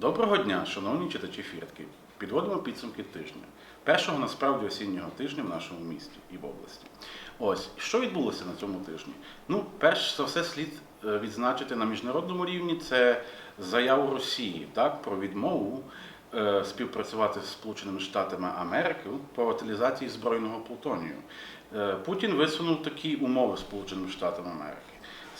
Доброго дня, шановні читачі фіртки. Підводимо підсумки тижня. Першого насправді осіннього тижня в нашому місті і в області. Ось що відбулося на цьому тижні? Ну, перш за все, слід е, відзначити на міжнародному рівні це заяву Росії так, про відмову е, співпрацювати з Сполученими Штатами Америки по утилізації збройного плутонію. Е, Путін висунув такі умови Сполученим Штатам Америки.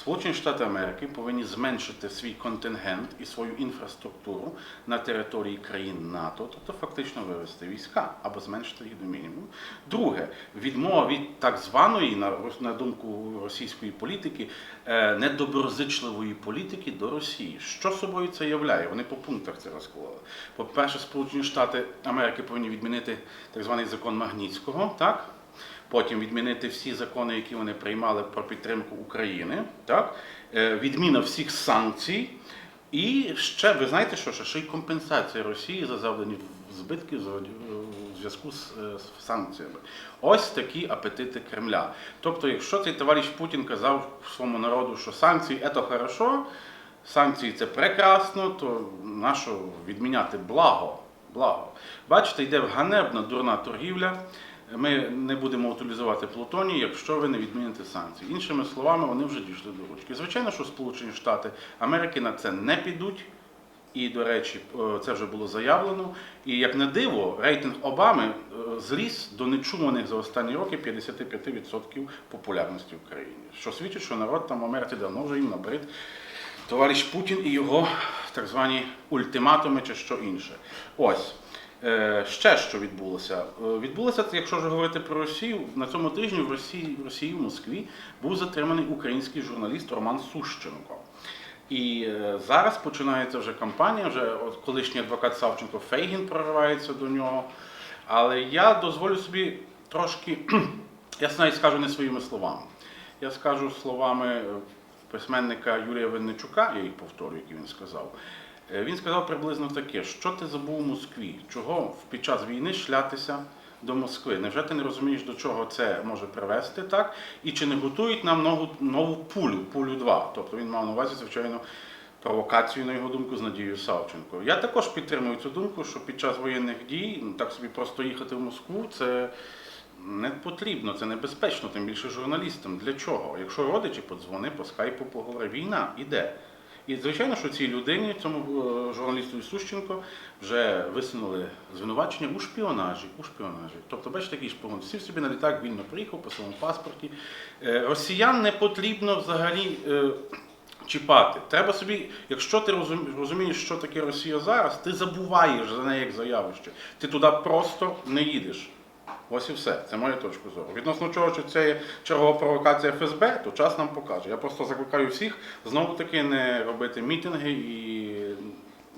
Сполучені Штати Америки повинні зменшити свій контингент і свою інфраструктуру на території країн НАТО, тобто фактично вивести війська або зменшити їх до мінімуму. Друге, відмова від так званої, на, думку російської політики, е, недоброзичливої політики до Росії. Що собою це являє? Вони по пунктах це розклали. По-перше, Сполучені Штати Америки повинні відмінити так званий закон Магнітського, так? Потім відмінити всі закони, які вони приймали про підтримку України, так? Е, відміна всіх санкцій. І ще, ви знаєте, що ще, й компенсація Росії за завдані збитки в зв'язку е, з санкціями. Ось такі апетити Кремля. Тобто, якщо цей товариш Путін казав своєму народу, що санкції це хорошо, санкції це прекрасно, то нащо відміняти благо? Благо. Бачите, йде ганебна дурна торгівля. Ми не будемо утилізувати плутоній, якщо ви не відміните санкції. Іншими словами, вони вже дійшли до ручки. Звичайно, що Сполучені Штати Америки на це не підуть. І, до речі, е, це вже було заявлено. І як на диво, рейтинг Обами е, зріс до нечуваних за останні роки 55% популярності в країні. Що свідчить, що народ там в Америці давно вже їм набрид товариш Путін і його так звані ультиматуми чи що інше. Ось. Е, Ще що відбулося? Е, Відбулося це, якщо вже говорити про Росію, на цьому тижні в Росії, в Росії в Москві був затриманий український журналіст Роман Сущенко. І е, зараз починається вже кампанія, вже от колишній адвокат Савченко Фейгін проривається до нього. Але я дозволю собі трошки, я навіть скажу не своїми словами. Я скажу словами письменника Юрія Винничука, я їх повторю, які він сказав. Е, Він сказав приблизно таке: що ти забув у Москві? Чого під час війни шлятися до Москви? Невже ти не розумієш, до чого це може привести так? І чи не готують нам нову, нову пулю, пулю 2? Тобто він мав на увазі, звичайно, провокацію, на його думку, з Надією Савченко. Я також підтримую цю думку, що під час воєнних дій так собі просто їхати в Москву це. Не потрібно, це небезпечно, тим більше журналістам. Для чого? Якщо родичі подзвони по скайпу поговори, війна іде. І звичайно, що цій людині, цьому е, журналісту Сущенко, вже висунули звинувачення у шпіонажі. У шпіонажі. Тобто, бачите, такий шпигун. Сів собі на літак, вільно приїхав по своєму паспорті. Е, Росіян не потрібно взагалі. е, Чіпати. Треба собі, якщо ти розум- розумієш, що таке Росія зараз, ти забуваєш за неї як за явище. Ти туди просто не їдеш. Ось і все. Це моя точка зору. Відносно чого, що це є чергова провокація ФСБ, то час нам покаже. Я просто закликаю всіх знову таки не робити мітинги і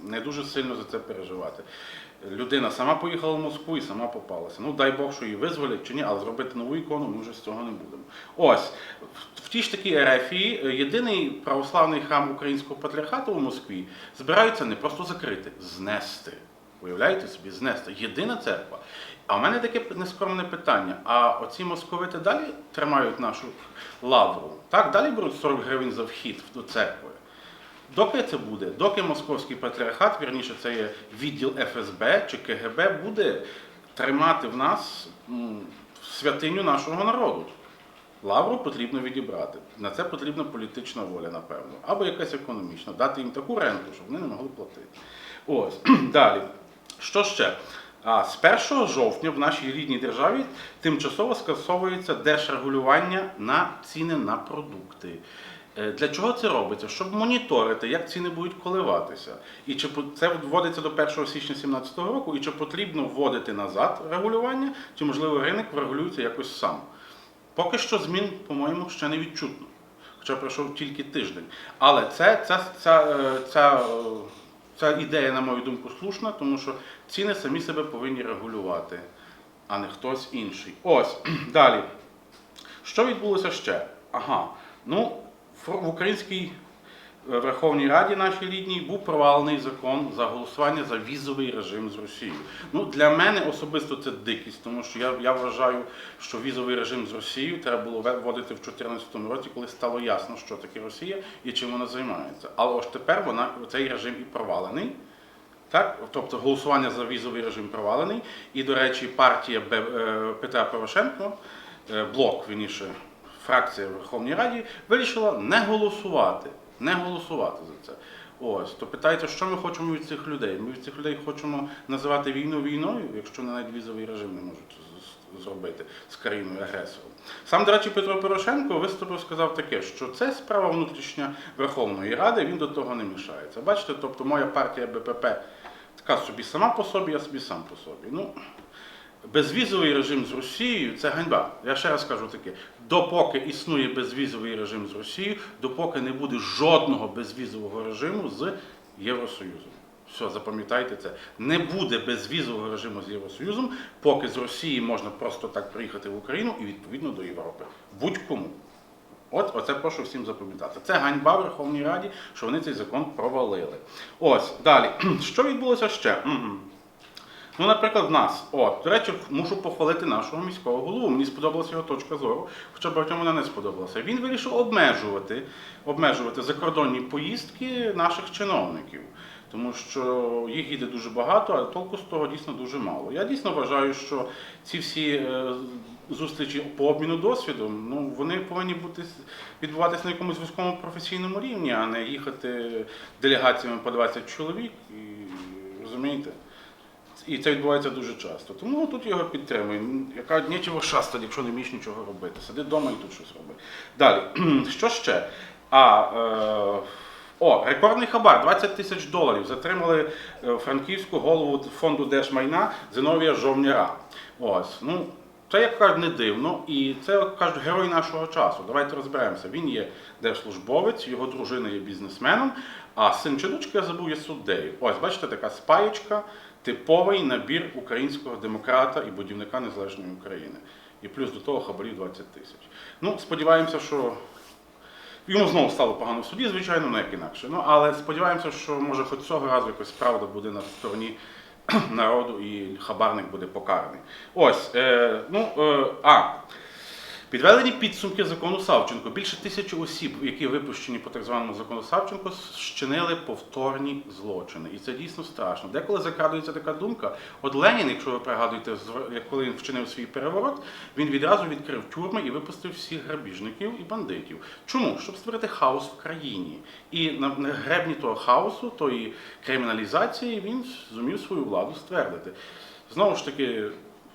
не дуже сильно за це переживати. Людина сама поїхала в Москву і сама попалася. Ну дай Бог, що її визволять чи ні, але зробити нову ікону ми вже з цього не будемо. Ось в- тій ж такій Ерефії єдиний православний храм українського патріархату у Москві збираються не просто закрити, знести. Уявляєте собі, знести. Єдина церква. А в мене таке нескромне питання: а оці московити далі тримають нашу лавру? Так, далі беруть 40 гривень за вхід до церкви. Доки це буде? Доки московський патріархат, вірніше, це є відділ ФСБ чи КГБ, буде тримати в нас святиню нашого народу. Лавру потрібно відібрати. На це потрібна політична воля, напевно, або якась економічна, дати їм таку ренту, щоб вони не могли платити. Ось далі. Що ще? А з 1 жовтня в нашій рідній державі тимчасово скасовується держрегулювання на ціни на продукти. Е, Для чого це робиться? Щоб моніторити, як ціни будуть коливатися. І чи це вводиться до 1 січня 2017 року, і чи потрібно вводити назад регулювання, чи можливо ринок врегулюється якось сам. Поки що змін, по-моєму, ще не відчутно. Хоча пройшов тільки тиждень. Але це, ця, ця, е, ця, е, ця ідея, на мою думку, слушна, тому що ціни самі себе повинні регулювати, а не хтось інший. Ось, далі. Що відбулося ще? Ага. Ну, в українській е, Верховній Раді нашій рідній був провалений закон за голосування за візовий режим з Росією. Ну, для мене особисто це дикість, тому що я, я вважаю, що візовий режим з Росією треба було вводити в 2014 році, коли стало ясно, що таке Росія і чим вона займається. Але ось тепер вона цей режим і провалений. Так, тобто голосування за візовий режим провалений. І, до речі, партія е, Петра Порошенко, е, блок, вірніше, фракція в Верховній Раді, вирішила не голосувати. Не голосувати за це. Ось, то питається, що ми хочемо від цих людей? Ми від цих людей хочемо називати війну війною, якщо навіть візовий режим не можуть зробити з країною агресором. Сам, до речі, Петро Порошенко виступив, сказав таке, що це справа внутрішня Верховної Ради, він до того не мішається. Бачите, тобто моя партія БПП така собі сама по собі, я собі сам по собі. Ну, безвізовий режим з Росією це ганьба. Я ще раз кажу таке: допоки існує безвізовий режим з Росією, допоки не буде жодного безвізового режиму з Євросоюзом. Все, запам'ятайте це. Не буде безвізового режиму з Євросоюзом, поки з Росії можна просто так приїхати в Україну і відповідно до Європи. Будь-кому. От оце прошу всім запам'ятати. Це ганьба в Верховній Раді, що вони цей закон провалили. Ось далі. Що відбулося ще? Ну, наприклад, в нас, от, до речі, мушу похвалити нашого міського голову. Мені сподобалася його точка зору, хоча багатьом вона не сподобалася. Він вирішив обмежувати, обмежувати закордонні поїздки наших чиновників. Тому що їх їде дуже багато, а толку з того дійсно дуже мало. Я дійсно вважаю, що ці всі е, зустрічі по обміну досвідом, ну вони повинні бути відбуватися на якомусь вузькому професійному рівні, а не їхати делегаціями по 20 чоловік. І, розумієте? І це відбувається дуже часто. Тому тут його підтримуємо. Яка нічого шастати, якщо не вмієш нічого робити. Сиди вдома і тут щось роби. Далі, що ще? А, е, о, рекордний хабар 20 тисяч доларів. Затримали е, франківську голову фонду держмайна Зиновія Жовняра. Ось, ну, це як кажуть, не дивно, і це як кажуть герой нашого часу. Давайте розберемося. Він є держслужбовець, його дружина є бізнесменом, а син чи дочка, я забув, є суддею. Ось, бачите, така спаєчка, типовий набір українського демократа і будівника незалежної України. І плюс до того хабарів 20 тисяч. Ну, сподіваємося, що Йому знову стало погано в суді, звичайно, не як інакше. Ну, але сподіваємося, що може хоч цього разу якось правда буде на стороні народу і хабарник буде покараний. Ось, е, ну, е, а. Підведені підсумки закону Савченко. Більше тисячі осіб, які випущені по так званому закону Савченко, щинили повторні злочини. І це дійсно страшно. Деколи закрадується така думка. От Ленін, якщо ви пригадуєте, коли він вчинив свій переворот, він відразу відкрив тюрми і випустив всіх грабіжників і бандитів. Чому? Щоб створити хаос в країні. І на гребні того хаосу, тої криміналізації, він зумів свою владу ствердити. Знову ж таки,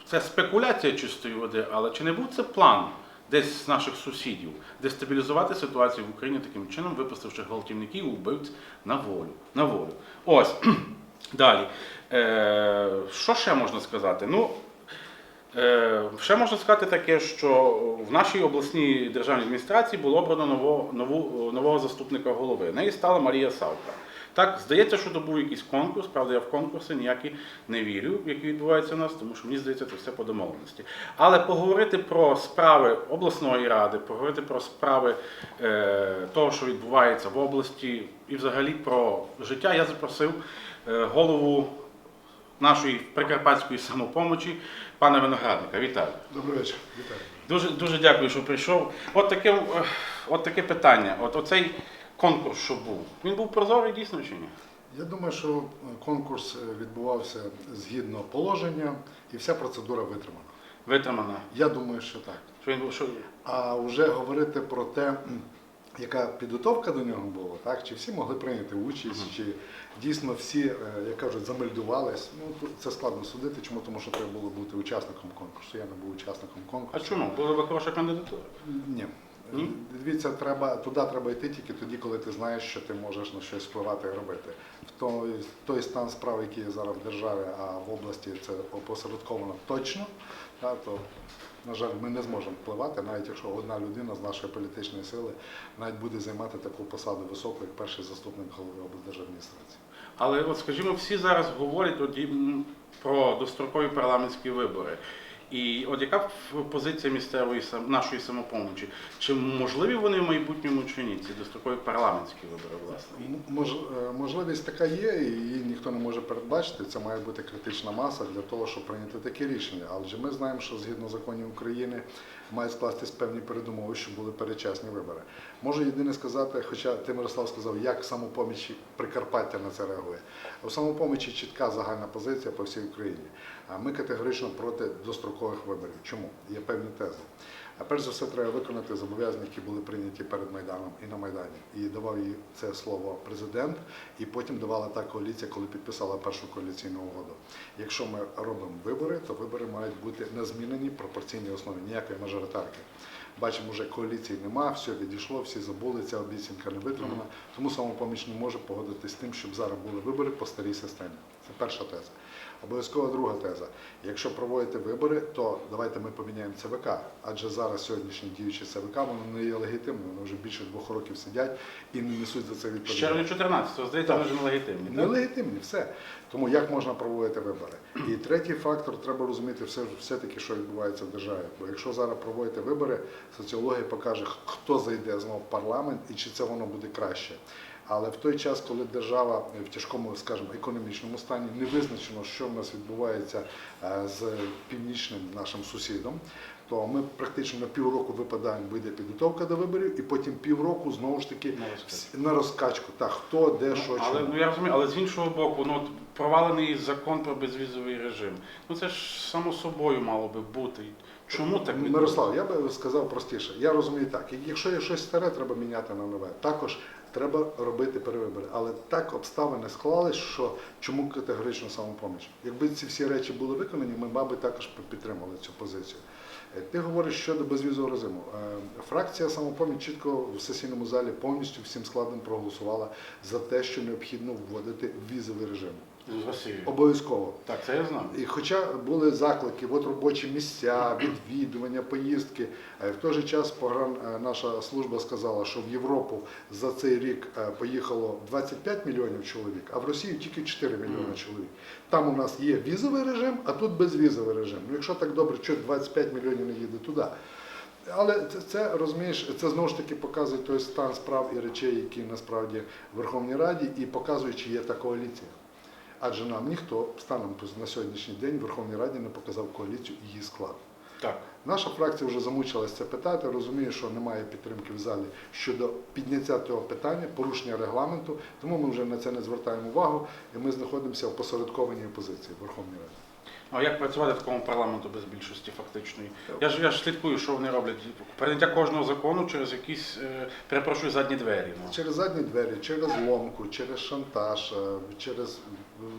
це спекуляція чистої води, але чи не був це план десь з наших сусідів дестабілізувати ситуацію в Україні таким чином, випустивши гвалтівників вбивць на волю? На волю. Ось далі. Е, що ще можна сказати? Ну, Е, Ще можна сказати таке, що в нашій обласній державній адміністрації було обрано нового, нового заступника голови. Нею стала Марія Савка. Так, здається, що то був якийсь конкурс, правда, я в конкурси ніякі не вірю, які відбуваються у нас, тому що мені здається, це все по домовленості. Але поговорити про справи обласної ради, поговорити про справи е, того, що відбувається в області, і взагалі про життя, я запросив е, голову нашої прикарпатської самопомочі, пана Виноградника. Вітаю. Добрий вечір, вітаю. Дуже, дуже дякую, що прийшов. От таке, е, от таке питання. От оцей конкурс, що був, він був прозорий дійсно чи ні? Я думаю, що конкурс відбувався згідно положення і вся процедура витримана. Витримана. Я думаю, що так. Що він був, що... А вже говорити про те, яка підготовка до нього була, так чи всі могли прийняти участь, чи дійсно всі, е, як кажуть, замельдувались. Ну це складно судити. Чому? Тому що треба було бути учасником конкурсу. Я не був учасником конкурсу. А чому? Була би хороша кандидатура. Ні. Ні? Дивіться, треба туди треба йти тільки тоді, коли ти знаєш, що ти можеш на щось впливати і робити. В той, той стан справ, який є зараз в державі, а в області це опосередковано точно, та, то, на жаль, ми не зможемо впливати, навіть якщо одна людина з нашої політичної сили навіть буде займати таку посаду високу, як перший заступник голови облдержадміністрації. Але от, скажімо, всі зараз говорять про дострокові парламентські вибори. І от яка позиція місцевої нашої самопомочі? Чи можливі вони в майбутньому чи ні? Ці дострокові парламентські вибори, власне? Мож- е, Можливість така є, і її ніхто не може передбачити. Це має бути критична маса для того, щоб прийняти таке рішення. Але ми знаємо, що згідно законів України мають скластись певні передумови, щоб були передчасні вибори. Можу єдине сказати, хоча ти Мирослав сказав, як самопоміч Прикарпаття на це реагує. У самопомічі чітка загальна позиція по всій Україні. А ми категорично проти дострокових виборів. Чому? Є певні тези. А перш за все треба виконати зобов'язання, які були прийняті перед Майданом і на Майдані. І давав їй це слово президент, і потім давала та коаліція, коли підписала першу коаліційну угоду. Якщо ми робимо вибори, то вибори мають бути на зміненій пропорційній основі, ніякої мажоритарки. Бачимо, вже коаліції нема, все відійшло, всі забули, ця обіцянка не витримана. Тому самопоміч не може погодитись з тим, щоб зараз були вибори по старій системі. Це перша теза. Обов'язково друга теза. Якщо проводити вибори, то давайте ми поміняємо ЦВК. Адже зараз сьогоднішні діючі ЦВК вони не є легітимними, вони вже більше двох років сидять і не несуть за це відповідальність. червня 14-го, здається, вони вже нелегітимні. Нелегітимні, все. Тому як можна проводити вибори? І третій фактор треба розуміти все, все-таки, що відбувається в державі. Бо якщо зараз проводити вибори, соціологія покаже, хто зайде знову в парламент і чи це воно буде краще. Але в той час, коли держава в тяжкому, скажімо, економічному стані не визначено, що в нас відбувається е, з північним нашим сусідом, то ми практично на півроку випадаємо, вийде підготовка до виборів, і потім півроку знову ж таки На розкачку. на розкачку. Так, хто, де, що, але чому. ну я розумію, але з іншого боку, ну от провалений закон про безвізовий режим. Ну це ж само собою мало би бути. Чому так? Мирослав, я би сказав простіше. Я розумію так. Якщо є щось старе, треба міняти на нове. Також треба робити перевибори. Але так обставини склались, що чому категорично самопоміч? Якби ці всі речі були виконані, ми, мабуть, також підтримали цю позицію. Е, Ти говориш щодо безвізового режиму. Е, Фракція самопоміч чітко в сесійному залі повністю всім складом проголосувала за те, що необхідно вводити візовий режим. З Росією? Обов'язково. Так, це я знаю. І хоча були заклики, от робочі місця, відвідування, поїздки, е, в той же час погран е, наша служба сказала, що в Європу за цей рік е, поїхало 25 мільйонів чоловік, а в Росію тільки 4 мільйони чоловік. Там у нас є візовий режим, а тут безвізовий режим. Ну якщо так добре, що 25 мільйонів не їде туди. Але це, це розумієш, це знову ж таки показує той стан справ і речей, які насправді в Верховній Раді, і показує, чи є та коаліція. Адже нам ніхто станом на сьогоднішній день в Верховній Раді не показав коаліцію і її склад. Так. Наша фракція вже замучилася це питати, розуміє, що немає підтримки в залі щодо підняття цього питання, порушення регламенту, тому ми вже на це не звертаємо увагу, і ми знаходимося в посередкованій позиції в Верховній Раді. А як працювати в такому парламенту без більшості фактичної? Я ж я ж слідкую, що вони роблять. Прийняття кожного закону через якісь, е, перепрошую, задні двері. Ну. Через задні двері, через ломку, через шантаж, е, через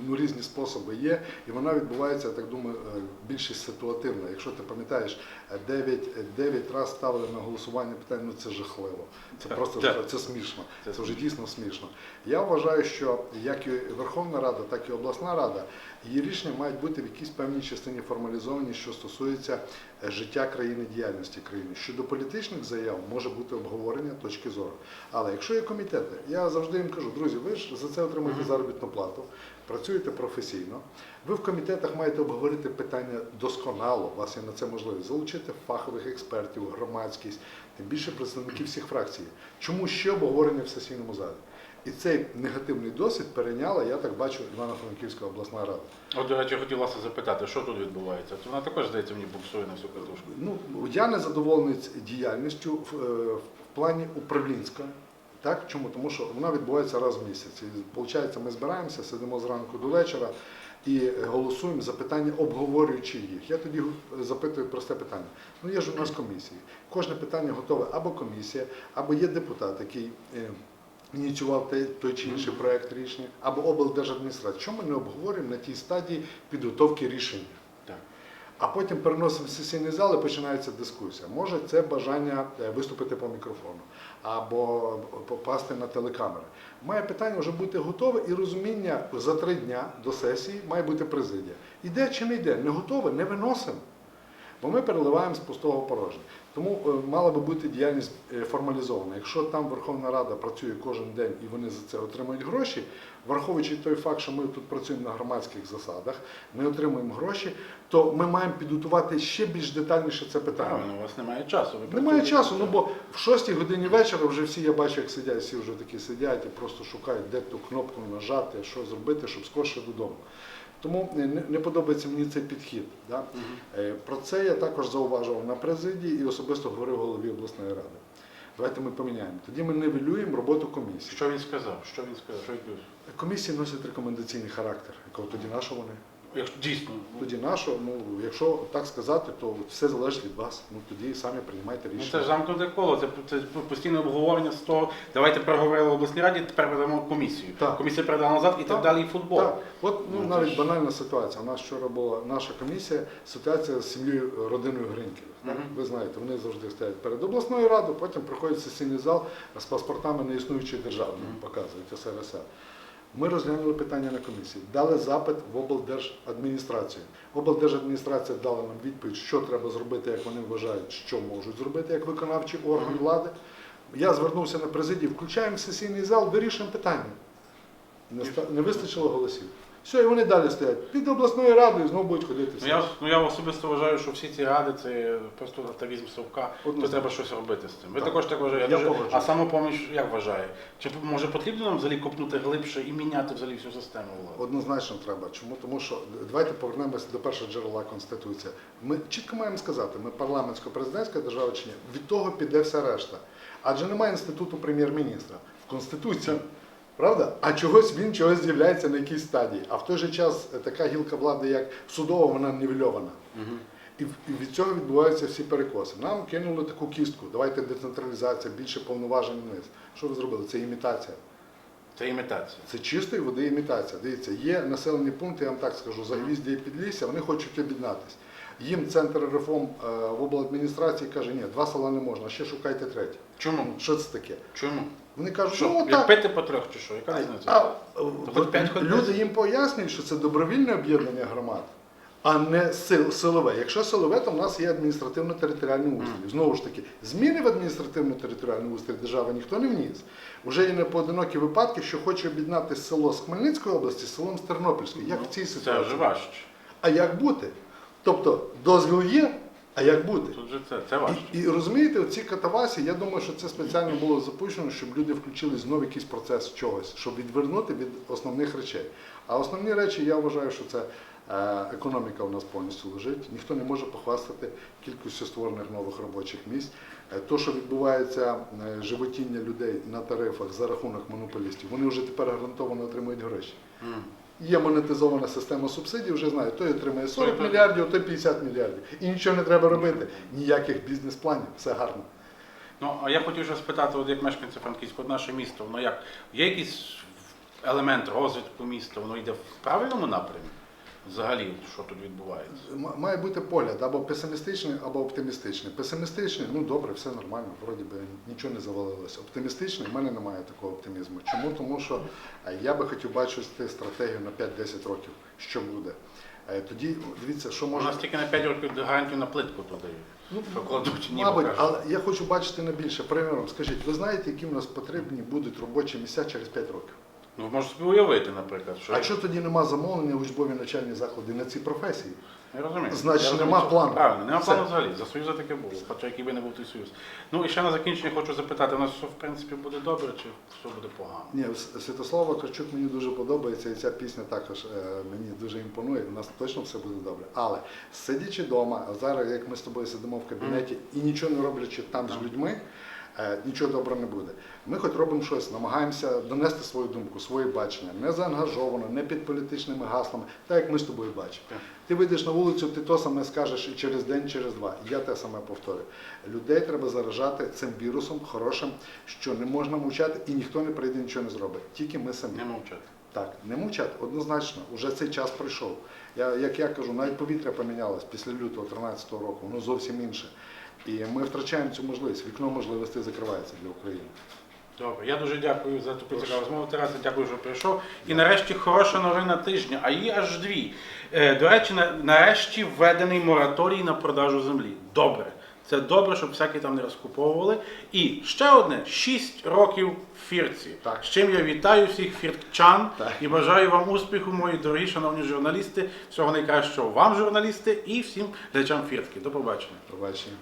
ну, різні способи є, і вона відбувається, я так думаю, е, більшість ситуативна. Якщо ти пам'ятаєш, 9, 9 разів ставили на голосування питання, ну це жахливо. Це Так, просто так. це смішно. Це Це вже дійсно смішно. Я вважаю, що як і Верховна Рада, так і обласна рада, її рішення мають бути в якійсь певній частині формалізовані, що стосується е, життя країни, діяльності країни. Щодо політичних заяв може бути обговорення точки зору. Але якщо є комітети, я завжди їм кажу, друзі, ви ж за це отримуєте заробітну плату, працюєте професійно. Ви в комітетах маєте обговорити питання досконало. У вас є на це можливість залучити фахових експертів, громадськість, тим більше представників всіх фракцій. Чому ще обговорення в сесійному залі? І цей негативний досвід перейняла, я так бачу, Івано-Франківська обласна рада. От, до речі, хотів запитати, що тут відбувається? Вона також, здається, мені буксує на всю катушку. Ну, я не задоволений діяльністю в, е, в плані управлінська. Так? Чому? Тому що вона відбувається раз в місяць. І, виходить, ми збираємося, сидимо зранку до вечора і голосуємо за питання, обговорюючи їх. Я тоді запитую просте питання. Ну, є ж у нас комісії. Кожне питання готове або комісія, або є депутат, який е, ініціював той, той чи інший проект рішення, або облдержадміністрація. Чому ми не обговорюємо на тій стадії підготовки рішення? Так. А потім переносимо в сесійний зал і починається дискусія. Може, це бажання е, виступити по мікрофону або попасти на телекамери. Має питання вже бути готове і розуміння за три дня до сесії має бути президія. Іде чи не йде? Не готове, не виносимо. Бо ми переливаємо з пустого в порожнє. Тому е, мала би бути діяльність е, формалізована. Якщо там Верховна Рада працює кожен день і вони за це отримують гроші, враховуючи той факт, що ми тут працюємо на громадських засадах, ми отримуємо гроші, то ми маємо підготувати ще більш детальніше це питання. Правильно, у вас немає часу. ви Немає часу, ну бо в 6 годині вечора вже всі, я бачу, як сидять, всі вже такі сидять і просто шукають, де ту кнопку нажати, що зробити, щоб скорше додому. Тому не, подобається мені цей підхід. Да? Угу. Про це я також зауважував на президії і особисто говорив голові обласної ради. Давайте ми поміняємо. Тоді ми невелюємо роботу комісії. Що він сказав? Що він сказав? Комісії носять рекомендаційний характер. Якого тоді нашого вони? Якщо дійсно, Тоді на що? Ну, якщо так сказати, то все залежить від вас. Ну тоді самі приймайте ну, рішення. це ж замкнуте коло, це, це постійне обговорення з того, давайте проговорили в обласній раді, тепер передамо комісію. Так. Комісія передала назад і так, Так. далі, і футбол. Так, от ну, Ну, навіть ж- банальна ситуація. У нас вчора була наша комісія, ситуація з сім'єю родиною Гриньків. Мгм. Ви знаєте, вони завжди стоять перед обласною радою, потім приходять в сесійний зал з паспортами неіснуючої держави, Мгм. показують СРСР. Ми розглянули питання на комісії, дали запит в облдержадміністрацію. Облдержадміністрація дала нам відповідь, що треба зробити, як вони вважають, що можуть зробити як виконавчий орган влади. Я звернувся на президію, включаємо сесійний зал, вирішуємо питання. Не вистачило голосів. Все, і вони далі стоять. Під обласною радою знову будуть ходити. Ну я, ну я особисто вважаю, що всі ці ради це просто атавізм совка, то Однозначно. треба щось робити з цим. Ви Так. також так вважаєте. Я Дуже- погоджуюсь. а самопоміч як вважає? Чи може потрібно нам взагалі копнути глибше і міняти взагалі всю систему влади? Однозначно треба. Чому? Тому що давайте повернемося до першого джерела Конституції. Ми чітко маємо сказати, ми парламентсько-президентська держава чи ні. Від того піде вся решта. Адже немає інституту прем'єр-міністра в Конституції. Правда? А чогось він чогось з'являється на якійсь стадії. А в той же час е, така гілка влади, як судова, вона нівельована. Угу. І від цього відбуваються всі перекоси. Нам кинули таку кістку. Давайте децентралізація, більше повноважень вниз. Що ви зробили? Це імітація. Це імітація. Це чистої води імітація. Дивіться, є населені пункти, я вам так скажу, Загвіздя і Підлісся, вони хочуть об'єднатися. Їм центр реформ е, в обладміністрації каже, ні, два села не можна, ще шукайте третє. Чому? Що це таке? Чому? Вони кажуть, Що, ну як так. пити по трьох чи що? Яка різниця? а, хоч п'ять, хоч люди їм пояснюють, що це добровільне об'єднання громад, а не сил- силове. Якщо силове, то в нас є адміністративно-територіальний устрій. Знову ж таки, зміни в адміністративно-територіальний устрій держави ніхто не вніс. Уже є непоодинокі випадки, що хоче об'єднати село з Хмельницької області з селом з Тернопільської. Як в цій Ну, Це вже важче. А як бути? Тобто дозвіл є, а як бути? Тут же це, це важче. І, і розумієте, оці катавасі, я думаю, що це спеціально було запущено, щоб люди включили знову якийсь процес чогось, щоб відвернути від основних речей. А основні речі, я вважаю, що це е, економіка у нас повністю лежить. Ніхто не може похвастати кількістю створених нових робочих місць. Е, То, що відбувається е, животіння людей на тарифах за рахунок монополістів, вони вже тепер гарантовано отримують гроші. Є монетизована система субсидій, вже знають, той отримає 40 мільярдів, той 50 мільярдів. І нічого не треба робити. Ніяких бізнес-планів, все гарно. Ну, а я хотів вже спитати, от як мешканця Франківського, наше місто, воно як? Є якийсь елемент розвитку міста, воно йде в правильному напрямі? Взагалі, що тут відбувається? М- Має бути погляд або песимістичний, або оптимістичний. Песимістичний, ну добре, все нормально, вроді би нічого не завалилося. Оптимістичний, в мене немає такого оптимізму. Чому? Тому що е, я би хотів бачити стратегію на 5-10 років, що буде. Е, Тоді дивіться, що У може. нас тільки на 5 років гарантію на плитку дають. Ну, Що кладуть, Мабуть, кажуть. але я хочу бачити на більше. Приміром, скажіть, ви знаєте, які в нас потрібні будуть робочі місця через 5 років? Ну, можете собі уявити, наприклад, що А що тоді нема замовлення в учбові навчальні заклади на ці професії? я розумію. Значить, Я розумію, нема що- плану. Правильно, нема Все. плану взагалі. За Союза таке було, хоча який би не був той Союз. Ну і ще на закінчення хочу запитати, у нас все в принципі буде добре чи все буде погано? Ні, С- Святослав Вакарчук мені дуже подобається, і ця пісня також е, мені дуже імпонує. У нас точно все буде добре. Але сидячи вдома, а зараз як ми з тобою сидимо в кабінеті і нічого не роблячи там з людьми, нічого доброго не буде. Ми хоч робимо щось, намагаємося донести свою думку, своє бачення, не заангажовано, не під політичними гаслами, так як ми з тобою бачимо. Ти вийдеш на вулицю, ти то саме скажеш і через день, через два. Я те саме повторю. Людей треба заражати цим вірусом хорошим, що не можна мовчати, і ніхто не прийде, нічого не зробить. Тільки ми самі. Не мовчати. Так, не мовчати, однозначно, вже цей час прийшов. Я, як я кажу, навіть повітря помінялось після лютого 2013 року, воно зовсім інше. І ми втрачаємо цю можливість. Вікно можливостей закривається для України. Добре, я дуже дякую за таку цікаву розмову. Тарасе, дякую, що прийшов. І нарешті хороша новина тижня, а її аж дві. Е, До речі, нарешті введений мораторій на продажу землі. Добре. Це добре, щоб всякі там не розкуповували. І ще одне: 6 років в фірці. Так. З чим я вітаю всіх фіртчан Так. і бажаю вам успіху, мої дорогі шановні журналісти. Всього найкращого вам, журналісти, і всім глядачам фіртки. До побачення. Побачення.